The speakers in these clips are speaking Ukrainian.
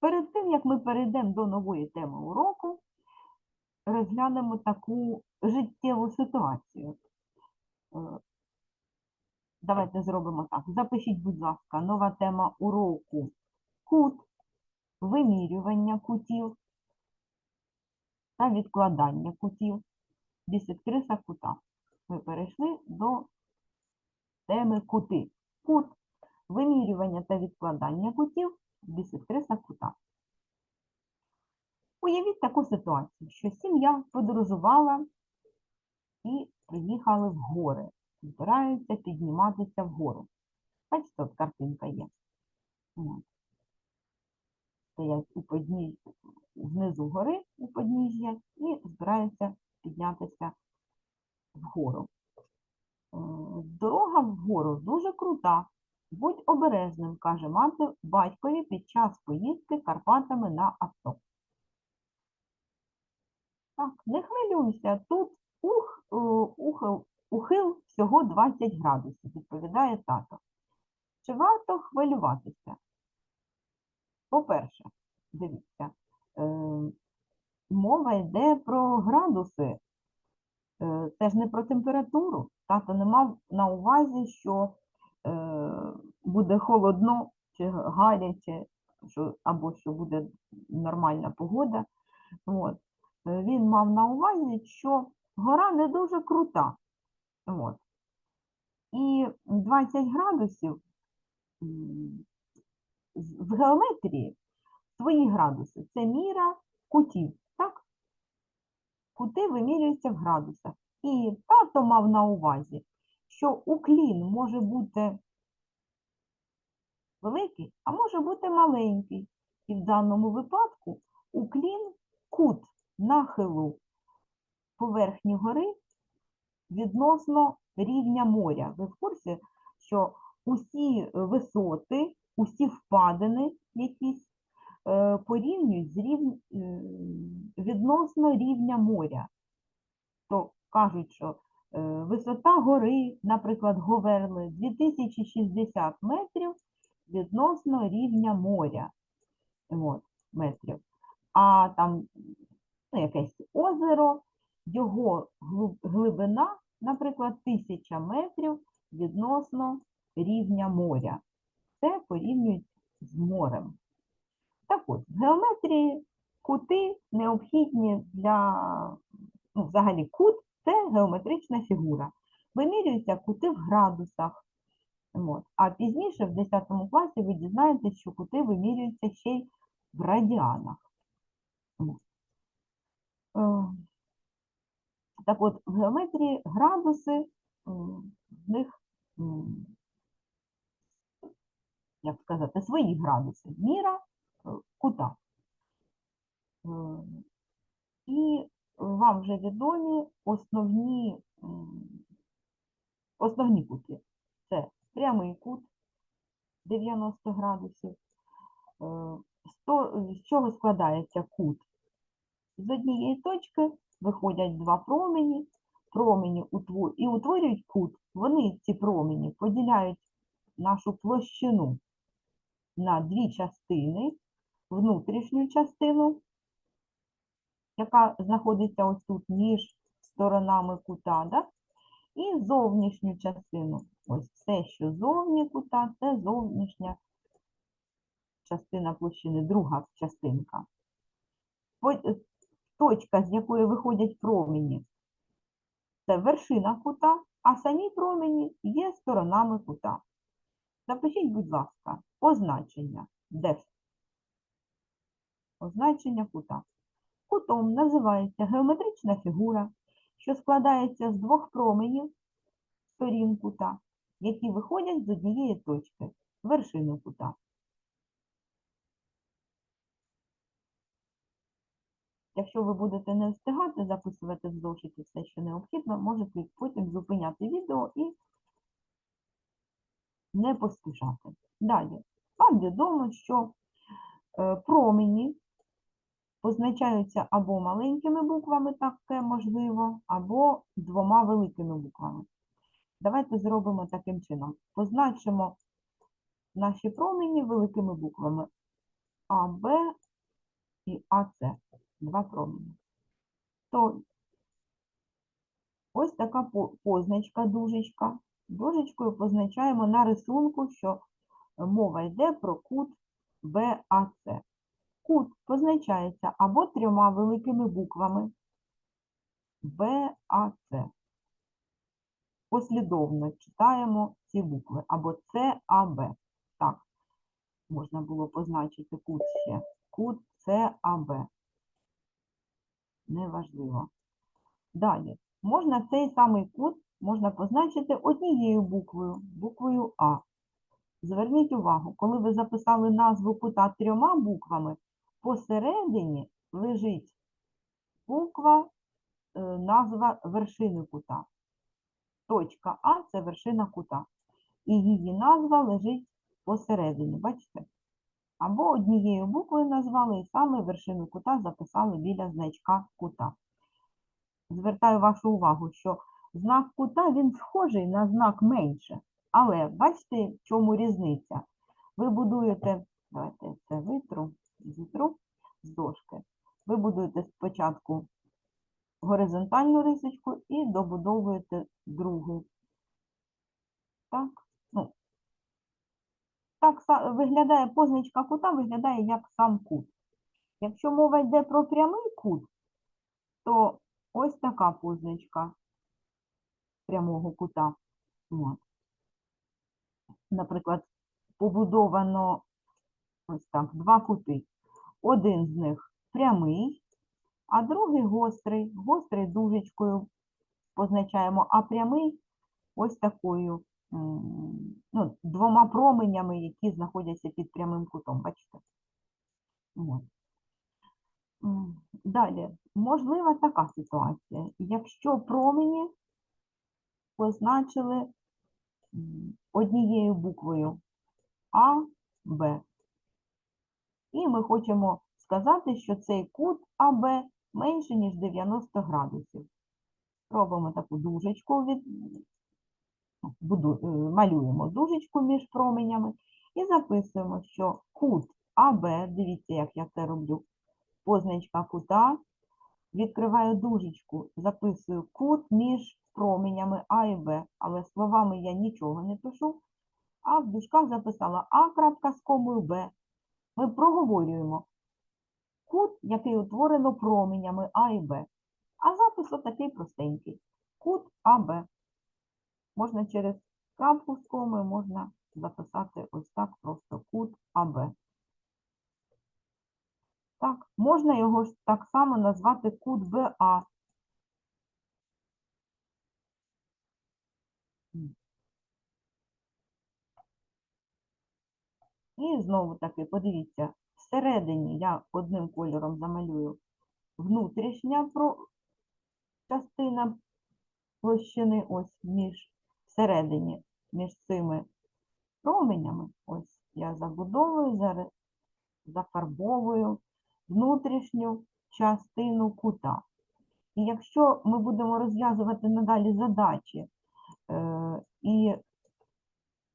Перед тим, як ми перейдемо до нової теми уроку, розглянемо таку життєву ситуацію. Е, Давайте зробимо так. Запишіть, будь ласка, нова тема уроку кут, вимірювання кутів та відкладання кутів, бісектриса кута. Ми перейшли до теми кути. Кут, вимірювання та відкладання кутів, бісектриса кута. Уявіть таку ситуацію, що сім'я подорожувала і приїхали в гори, збираються підніматися вгору. Бачите, от картинка є. Стоять у подніж... внизу гори у подніжжя і збираються піднятися вгору. Е, Дорога вгору дуже крута. Будь обережним, каже мати батькові під час поїздки Карпатами на авто. Так, не хвилюйся, тут ух, е, ухил, ухил всього 20 градусів, відповідає тато. Чи варто хвилюватися? По-перше, дивіться, е, мова йде про градуси, е, це ж не про температуру. Тато не мав на увазі, що е, буде холодно чи гаряче, що, або що буде нормальна погода. От. Е, Він мав на увазі, що гора не дуже крута. От. І 20 градусів в геометрії свої градуси це міра кутів. Так? Кути вимірюються в градусах. І тато мав на увазі, що уклін може бути великий, а може бути маленький. І в даному випадку уклін кут нахилу поверхні гори відносно рівня моря. Ви в курсі, що усі висоти, усі впадини якісь е, порівнюють з рів... е, відносно рівня моря. То кажуть, що е, висота гори, наприклад, Говерли 2060 метрів відносно рівня моря. От, метрів. А там ну, якесь озеро, його глибина, наприклад, 1000 метрів відносно рівня моря. Це порівнюють з морем. Так от, в геометрії кути необхідні для, ну, взагалі кут це геометрична фігура. Вимірюються кути в градусах. От. А пізніше, в 10 класі, ви дізнаєтесь, що кути вимірюються ще й в радіанах. Е, Так от, в геометрії градуси, в них, як сказати, свої градуси, міра е, кута. Е, І вам вже відомі основні, основні кути. Це прямий кут 90 градусів. Е, З чого складається кут? З однієї точки виходять два промені, промені і утворюють кут. Вони, ці промені, поділяють нашу площину на дві частини, внутрішню частину, яка знаходиться ось тут між сторонами кута, да? і зовнішню частину. Ось все, що зовні кута, це зовнішня частина площини, друга частинка. Точка, з якої виходять промені, це вершина кута, а самі промені є сторонами кута. Запишіть, будь ласка, позначення. Де ж? Позначення кута. Кутом називається геометрична фігура, що складається з двох променів сторін кута, які виходять з однієї точки, вершини кута. Якщо ви будете не встигати записувати в зошиті все, що необхідно, можете потім зупиняти відео і не поспішати. Далі, вам відомо, що е, промені позначаються або маленькими буквами, таке можливо, або двома великими буквами. Давайте зробимо таким чином. Позначимо наші промені великими буквами АБ і АС. Два промені. То ось така позначка, дужечка. Дужечкою позначаємо на рисунку, що мова йде про кут БАЦ. Кут позначається або трьома великими буквами БАЦ. Послідовно читаємо ці букви або ЦАБ. Так, можна було позначити кут ще. Кут ЦАБ. Неважливо. Далі. Можна цей самий кут можна позначити однією буквою, буквою А. Зверніть увагу, коли ви записали назву кута трьома буквами, посередині лежить буква, е, назва вершини кута. Точка А це вершина кута. І її назва лежить посередині, бачите? Або однією буквою назвали і саме вершину кута записали біля значка кута. Звертаю вашу увагу, що знак кута він схожий на знак менше. Але бачите, в чому різниця? Ви будуєте, давайте це витру, зітру з дошки. Ви будуєте спочатку горизонтальну рисочку і добудовуєте другу. Так, ну, так виглядає позначка кута, виглядає як сам кут. Якщо мова йде про прямий кут, то ось така позначка прямого кута. От. Наприклад, побудовано ось так, два кути. Один з них прямий, а другий гострий. Гострий дужечкою позначаємо, а прямий ось такою, ну, двома променями, які знаходяться під прямим кутом. Бачите? От. Далі, можлива така ситуація. Якщо промені позначили однією буквою А, Б. І ми хочемо сказати, що цей кут АБ менше, ніж 90 градусів. Робимо таку дужечку, від... ну, буду... е, малюємо дужечку між променями і записуємо, що кут АБ, дивіться, як я це роблю, позначка кута, відкриваю дужечку, записую кут між променями А і Б, але словами я нічого не пишу, а в дужках записала А крапка з комою Б. Ми проговорюємо кут, який утворено променями А і Б. А запис отакий простенький. Кут АБ. Можна через крапку з комою, можна записати ось так просто кут АБ. Так, можна його так само назвати кут БА. І знову таки, подивіться, всередині я одним кольором замалюю внутрішня частина площини, ось між всередині, між цими променями. Ось я забудовую, зафарбовую внутрішню частину кута. І якщо ми будемо розв'язувати надалі задачі, е, і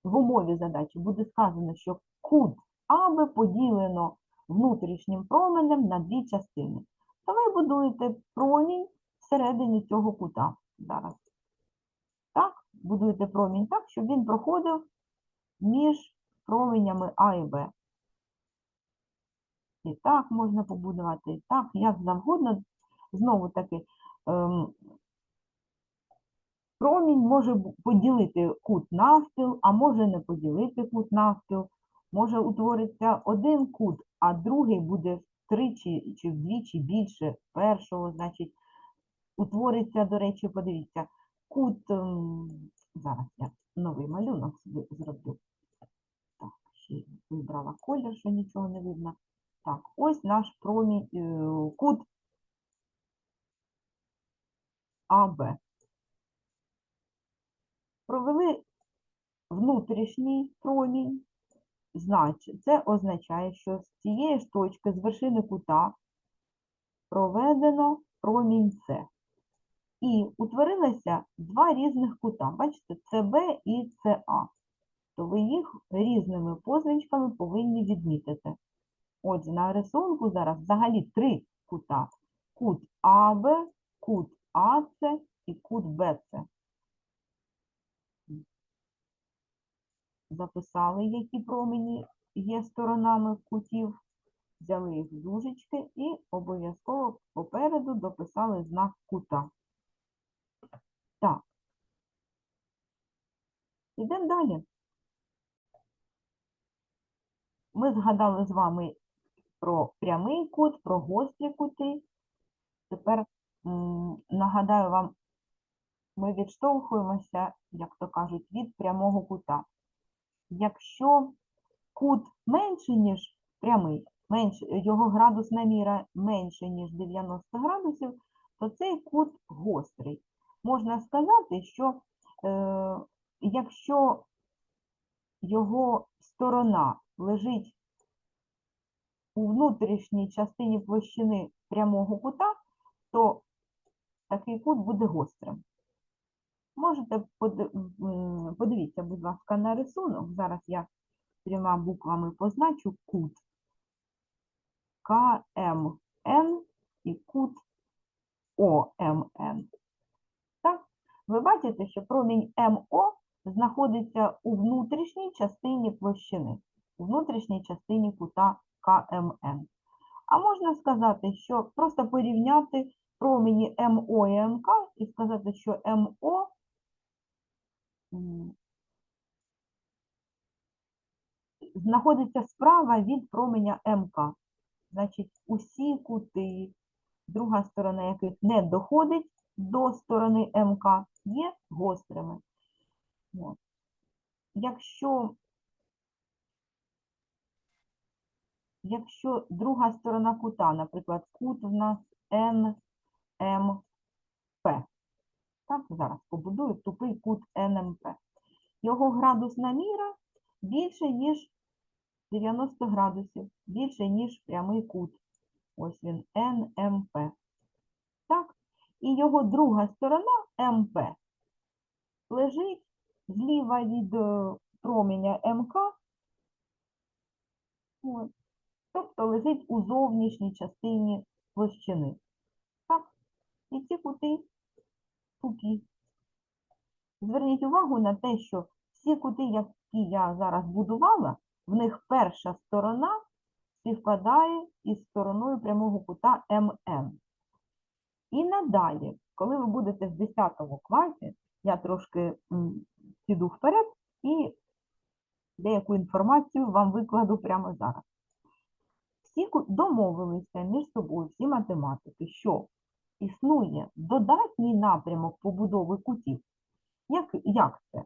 в умові задачі буде сказано, що кут АБ поділено внутрішнім променем на дві частини. То ви будуєте промінь всередині цього кута зараз. Так, будуєте промінь так, щоб він проходив між променями А і Б. І так можна побудувати, і так, як завгодно. Знову таки, ем, промінь може поділити кут навпіл, а може не поділити кут навпіл. Може утвориться один кут, а другий буде втричі чи вдвічі більше першого. Значить, утвориться, до речі, подивіться, кут. ем, Зараз я новий малюнок собі зроблю. Так, ще вибрала колір, що нічого не видно. Так, ось наш промінь, е, кут АБ. Провели внутрішній промінь, значить, це означає, що з цієї ж точки, з вершини кута, проведено промінь С. І утворилося два різних кута. Бачите, СБ і СА. То ви їх різними позначками повинні відмітити. Отже, на рисунку зараз взагалі три кута. Кут АБ, кут АЦ і кут БЦ. Записали, які промені є сторонами кутів, взяли їх в дужечки і обов'язково попереду дописали знак кута. Так. Ідемо далі. Ми згадали з вами про прямий кут, про гострі кути. Тепер нагадаю вам, ми відштовхуємося, як то кажуть, від прямого кута. Якщо кут менший, ніж прямий, менш, його градусна міра менше, ніж 90 градусів, то цей кут гострий. Можна сказати, що е, якщо його сторона лежить у внутрішній частині площини прямого кута, то такий кут буде гострим. Можете подивіться, будь ласка, на рисунок. Зараз я трьома буквами позначу кут КМН і кут ОМН. Так? Ви бачите, що промінь МО знаходиться у внутрішній частині площини, у внутрішній частині кута КМН. А можна сказати, що просто порівняти промені МО і МК і сказати, що МО знаходиться справа від променя МК. Значить, усі кути, друга сторона яких не доходить до сторони МК, є гострими. От. Якщо, якщо друга сторона кута, наприклад, кут в нас НМП, так, зараз побудую тупий кут НМП. Його градусна міра більше, ніж 90 градусів, більше, ніж прямий кут. Ось він, НМП. Так? І його друга сторона МП лежить зліва від е, променя МК, от, тобто лежить у зовнішній частині площини. Так? І ці кути тупі. Зверніть увагу на те, що всі кути, які я зараз будувала, в них перша сторона співпадає із стороною прямого кута МН. І надалі, коли ви будете в 10 класі, я трошки піду вперед і деяку інформацію вам викладу прямо зараз. Всі домовилися між собою, всі математики, що існує додатній напрямок побудови кутів. Як, як це?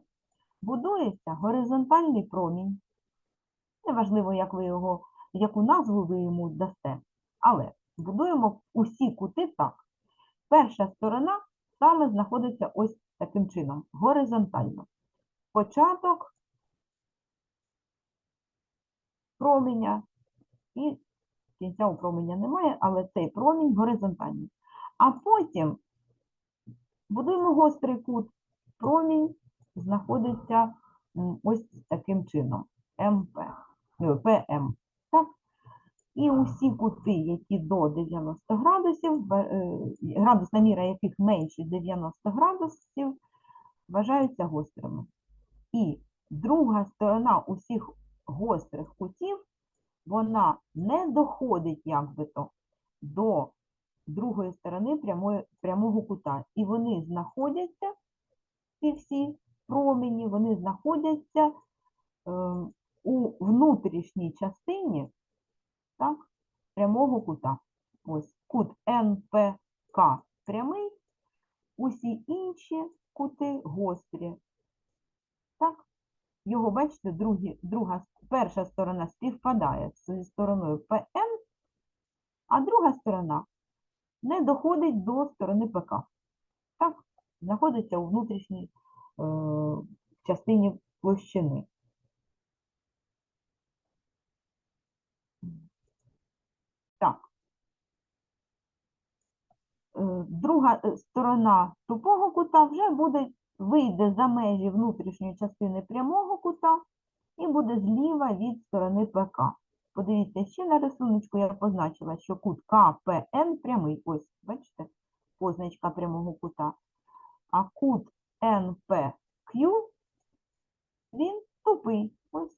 Будується горизонтальний промінь. Неважливо, як ви його, яку назву ви йому дасте. Але будуємо усі кути так. Перша сторона саме знаходиться ось таким чином, горизонтально. Початок променя і кінця у променя немає, але цей промінь горизонтальний. А потім будуємо гострий кут. Промінь знаходиться ось таким чином. МП, е, ПМ. Так? І усі кути, які до 90 градусів, е, градусна міра яких менше 90 градусів, вважаються гострими. І друга сторона усіх гострих кутів, вона не доходить, як би то, до другої сторони прямої, прямого кута. І вони знаходяться, ці всі промені, вони знаходяться е, у внутрішній частині так, прямого кута. Ось кут НПК прямий, усі інші кути гострі. Так? Його, бачите, другі, друга, перша сторона співпадає зі стороною ПН, а друга сторона не доходить до сторони ПК. Так? Знаходиться у внутрішній е, частині площини. Так. Е, Друга е, сторона тупого кута вже буде, вийде за межі внутрішньої частини прямого кута і буде зліва від сторони ПК. Подивіться, ще на рисуночку я позначила, що кут КПН прямий. Ось, бачите, позначка прямого кута. А кут НПQ, він тупий. Ось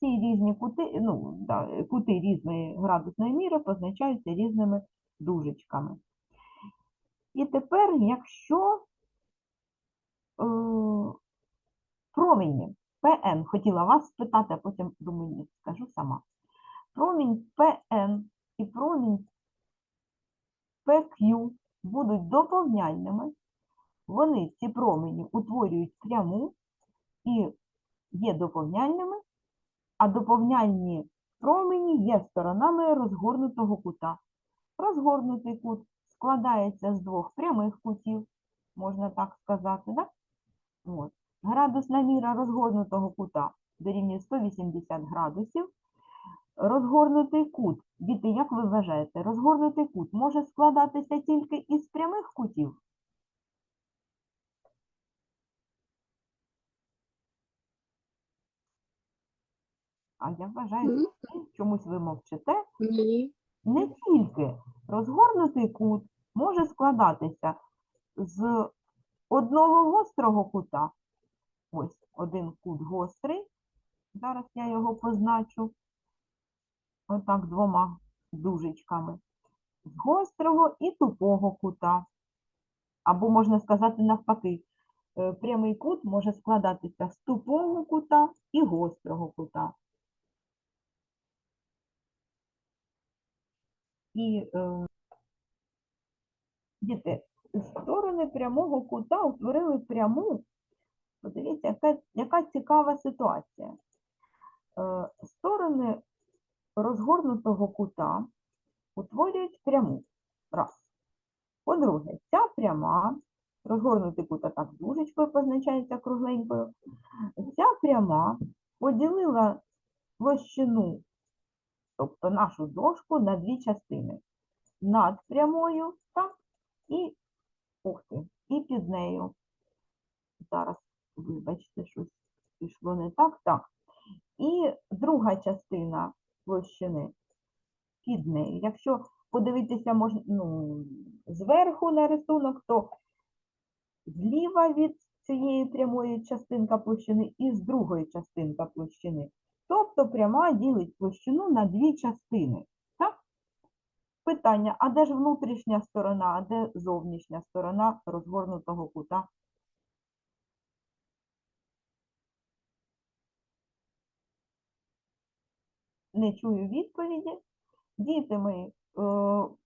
ці різні кути, ну, да, кути різної градусної міри позначаються різними дужечками. І тепер, якщо е, промені ПН, хотіла вас спитати, а потім думаю, скажу сама. Промінь ПН і промінь PQ будуть доповняльними. Вони, ці промені, утворюють пряму і є доповняльними, а доповняльні промені є сторонами розгорнутого кута. Розгорнутий кут складається з двох прямих кутів, можна так сказати, да? От. Градусна міра розгорнутого кута дорівнює 180 градусів. Розгорнутий кут, діти, як ви вважаєте, розгорнутий кут може складатися тільки із прямих кутів? А я вважаю, що чомусь ви мовчите. Ні. Не тільки розгорнутий кут може складатися з одного гострого кута. Ось один кут гострий. Зараз я його позначу. Отак двома дужечками. З гострого і тупого кута. Або можна сказати навпаки, е, прямий кут може складатися з тупого кута і гострого кута. І е, діти, сторони прямого кута утворили пряму. Подивіться, яка, яка цікава ситуація. Е, сторони розгорнутого кута утворюють пряму. Раз. По-друге, ця пряма, розгорнутий кут так дужечкою позначається кругленькою, ця пряма поділила площину, тобто нашу дошку, на дві частини. Над прямою, так, і, ух ти, і під нею. Зараз, вибачте, щось пішло не так, так. І друга частина площини під нею. Якщо подивитися ну, зверху на рисунок, то зліва від цієї прямої частинка площини і з другої частинка площини. Тобто пряма ділить площину на дві частини. Так? Питання, а де ж внутрішня сторона, а де зовнішня сторона розгорнутого кута? Не чую відповіді. Діти мої, е,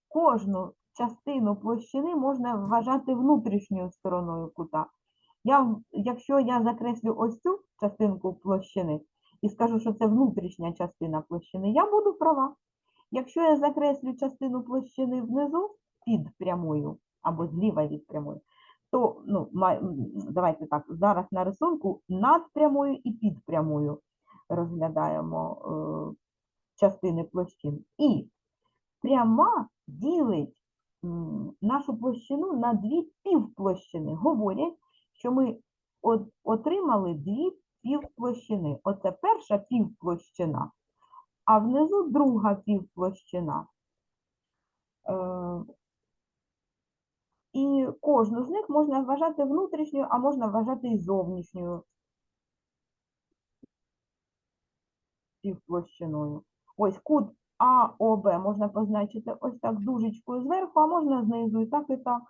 кожну частину площини можна вважати внутрішньою стороною кута. Я, якщо я закреслю ось цю частинку площини і скажу, що це внутрішня частина площини, я буду права. Якщо я закреслю частину площини внизу під прямою або зліва від прямої, то ну, давайте так, зараз на рисунку над прямою і під прямою розглядаємо е, частини площин. І пряма ділить нашу площину на дві півплощини. Говорять, що ми отримали дві півплощини. Оце перша півплощина, а внизу друга півплощина. Е, І кожну з них можна вважати внутрішньою, а можна вважати і зовнішньою півплощиною. Ось кут АОБ можна позначити ось так дужечкою зверху, а можна знизу і так, і так.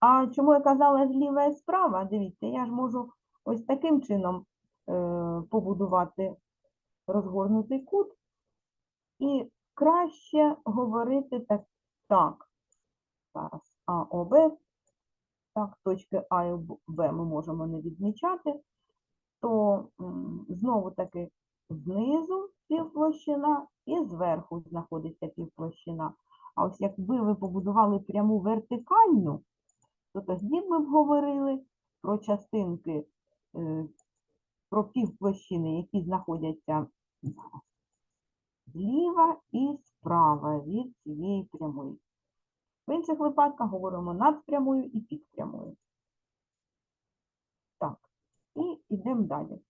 А чому я казала зліва і справа? Дивіться, я ж можу ось таким чином е, побудувати розгорнутий кут. І краще говорити так. так. Зараз АОБ. Так, точки А і Б ми можемо не відмічати. То знову таки знизу півплощина і зверху знаходиться півплощина. А ось якби ви побудували пряму вертикальну, то тоді ми б говорили про частинки, е, про півплощини, які знаходяться зліва і справа від цієї прямої. В інших випадках говоримо над прямою і під прямою. Так, і йдемо далі.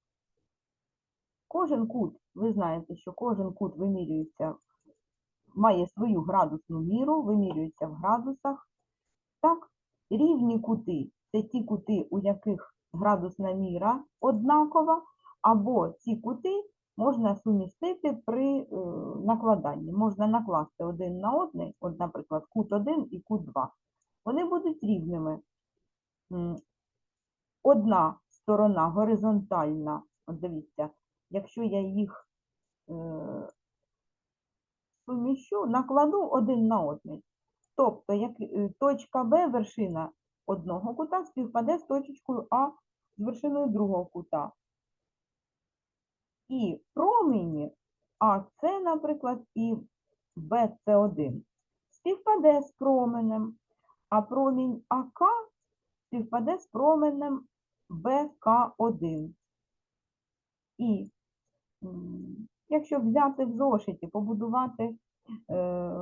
Кожен кут, ви знаєте, що кожен кут вимірюється, має свою градусну міру, вимірюється в градусах. Так, рівні кути це ті кути, у яких градусна міра однакова, або ці кути можна сумістити при е, накладанні. Можна накласти один на один, от, наприклад, кут 1 і кут 2. Вони будуть рівними. Одна сторона горизонтальна, от дивіться, якщо я їх е, суміщу, накладу один на один. Тобто, як е, точка Б, вершина одного кута співпаде з точкою А з вершиною другого кута. І промені АС, наприклад, і БС1 співпаде з променем, а промінь АК співпаде з променем БК1. І якщо взяти в зошиті, побудувати е,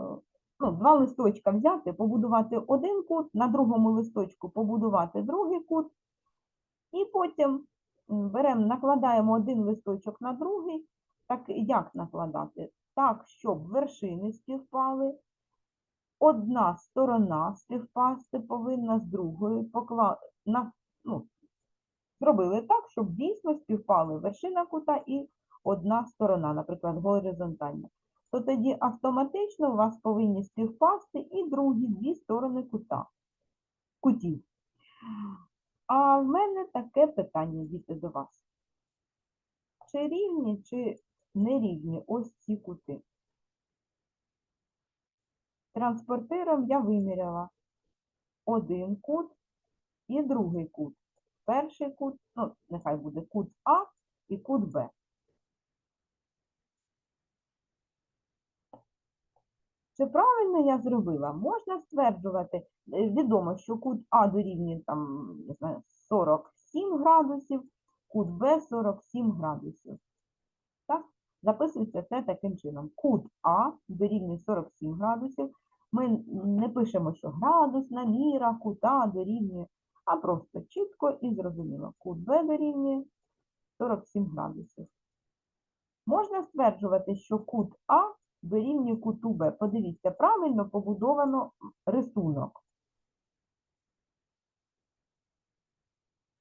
ну, два листочка взяти, побудувати один кут, на другому листочку побудувати другий кут, і потім беремо, накладаємо один листочок на другий. Так як накладати? Так, щоб вершини співпали, одна сторона співпасти повинна з другою. Покла... На... Ну, зробили так, щоб дійсно співпали вершина кута і одна сторона, наприклад, горизонтальна то тоді автоматично у вас повинні співпасти і другі дві сторони кута, кутів. А в мене таке питання, діти, до вас. Чи рівні, чи нерівні ось ці кути? Транспортиром я виміряла один кут і другий кут. Перший кут, ну, нехай буде кут А і кут Б. Чи правильно я зробила? Можна стверджувати, е, відомо, що кут А дорівнює там, не знаю, 47 градусів, кут Б 47 градусів. Так? Записується це таким чином. Кут А дорівнює 47 градусів. Ми не пишемо, що градусна міра кута дорівнює, а просто чітко і зрозуміло. Кут Б дорівнює 47 градусів. Можна стверджувати, що кут А дорівнює куту Б. Подивіться, правильно побудовано рисунок.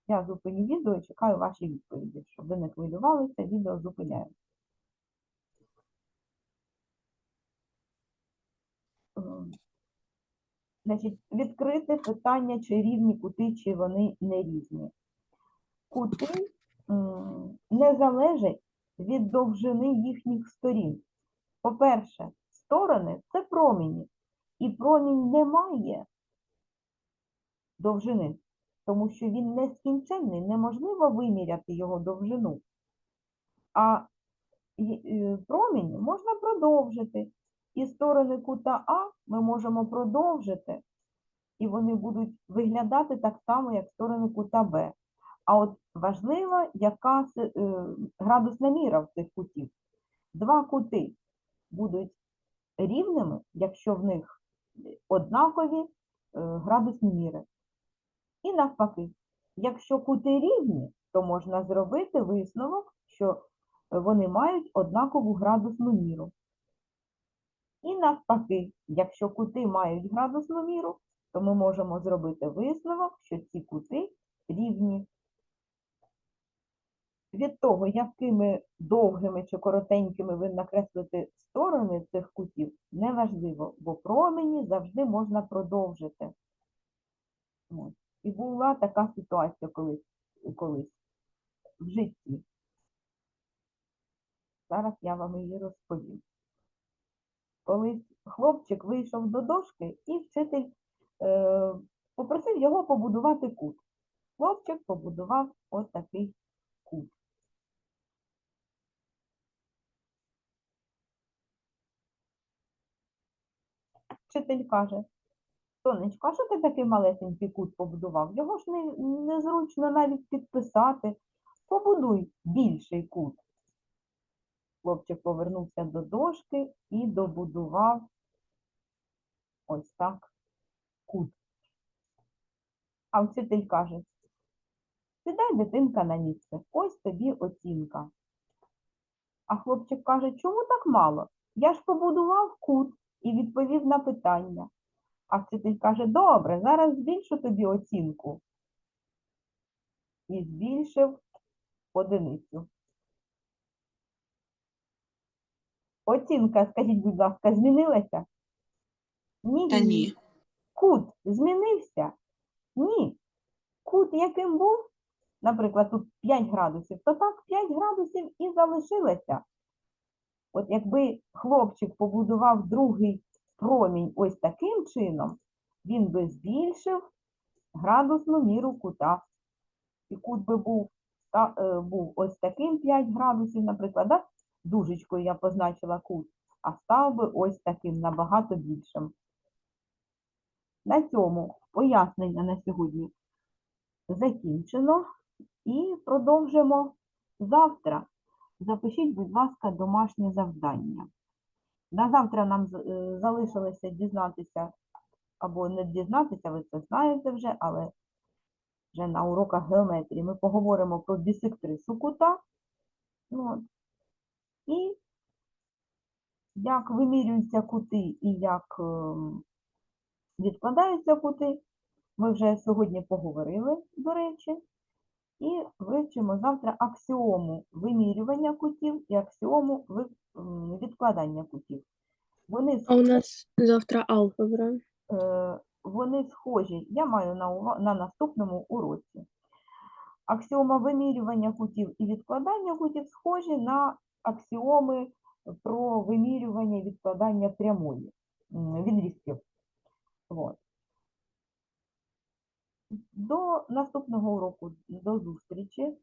Я зупиню відео і чекаю ваші відповіді. Щоб ви не хвилювалися, відео зупиняю. Значить, відкрите питання, чи рівні кути, чи вони не різні. Кути не залежать від довжини їхніх сторін. По-перше, сторони це промені, і промінь не має довжини, тому що він нескінченний, неможливо виміряти його довжину. А е, промінь можна продовжити. І сторони кута А ми можемо продовжити, і вони будуть виглядати так само, як сторони кута Б. А от важливо, яка е, градусна міра в цих кутів. Два кути будуть рівними, якщо в них однакові е, градусні міри. І навпаки, якщо кути рівні, то можна зробити висновок, що вони мають однакову градусну міру. І навпаки, якщо кути мають градусну міру, то ми можемо зробити висновок, що ці кути рівні. Від того, якими довгими чи коротенькими ви накреслите сторони цих кутів, неважливо, бо промені завжди можна продовжити. І була така ситуація колись, колись в житті. Зараз я вам її розповім. Колись хлопчик вийшов до дошки і вчитель е, попросив його побудувати кут. Хлопчик побудував ось такий кут. Вчитель каже, Сонечко, а що ти такий малесенький кут побудував? Його ж не, незручно навіть підписати. Побудуй більший кут. Хлопчик повернувся до дошки і добудував ось так кут. А вчитель каже, сідай, дитинка, на місце, ось тобі оцінка. А хлопчик каже, чому так мало? Я ж побудував кут і відповів на питання. А вчитель каже, добре, зараз збільшу тобі оцінку. І збільшив одиницю. Оцінка, скажіть, будь ласка, змінилася? Ні. Та ні. Кут змінився? Ні. Кут яким був? Наприклад, тут 5 градусів, то так 5 градусів і залишилося. От якби хлопчик побудував другий промінь ось таким чином, він би збільшив градусну міру кута. І кут би був, та, е, був ось таким 5 градусів, наприклад, да? Дужечкою я позначила кут, а став би ось таким набагато більшим. На цьому пояснення на сьогодні закінчено і продовжимо завтра. Запишіть, будь ласка, домашнє завдання. На завтра нам е, залишилося дізнатися або не дізнатися, ви це знаєте вже, але вже на уроках геометрії ми поговоримо про бісектрису кута. Ну. І як вимірюються кути і як ем, відкладаються кути, ми вже сьогодні поговорили, до речі, і вивчимо завтра аксіому вимірювання кутів і аксіому відкладання кутів. Вони, А у нас завтра алгебра. е, вони схожі, я маю на, ува- на наступному уроці. Аксіома вимірювання кутів і відкладання кутів схожі на аксіоми про вимірювання і відкладання прямої відрізків. От. До наступного уроку, до зустрічі.